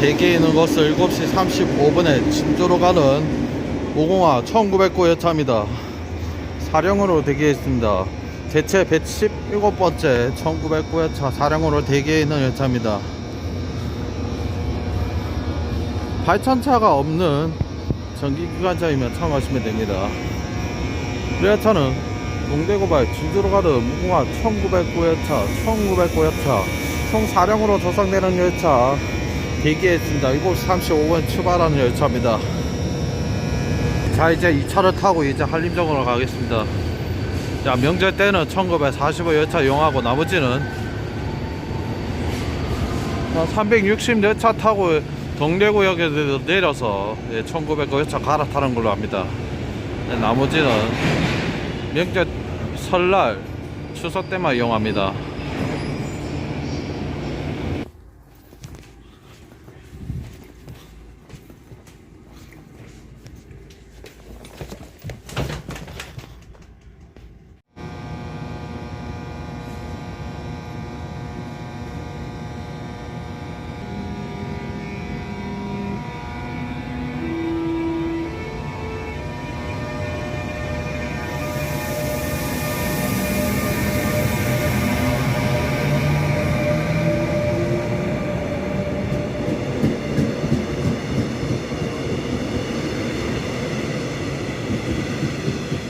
대기에 있는 것을 7시 35분에 진주로 가는 5공화 1909 열차입니다. 사령으로 대기해 있습니다. 제체 117번째 1909 열차 사령으로 대기해 있는 열차입니다. 발전차가 없는 전기기관차이면 참고하시면 됩니다. 이 열차는 동대구발 진주로 가는 무궁화 1909 열차 1909 열차 총 4량으로 조성되는 열차 대기해 있습니다. 7시 35분 출발하는 열차입니다. 자 이제 이 차를 타고 이제 한림정으로 가겠습니다. 자 명절 때는 1945 열차 이용하고 나머지는 360 열차 타고 동래구역에 내려서 1900 열차 갈아타는 걸로 합니다. 네, 나머지는 명절 설날 추석 때만 이용합니다. フフフフ。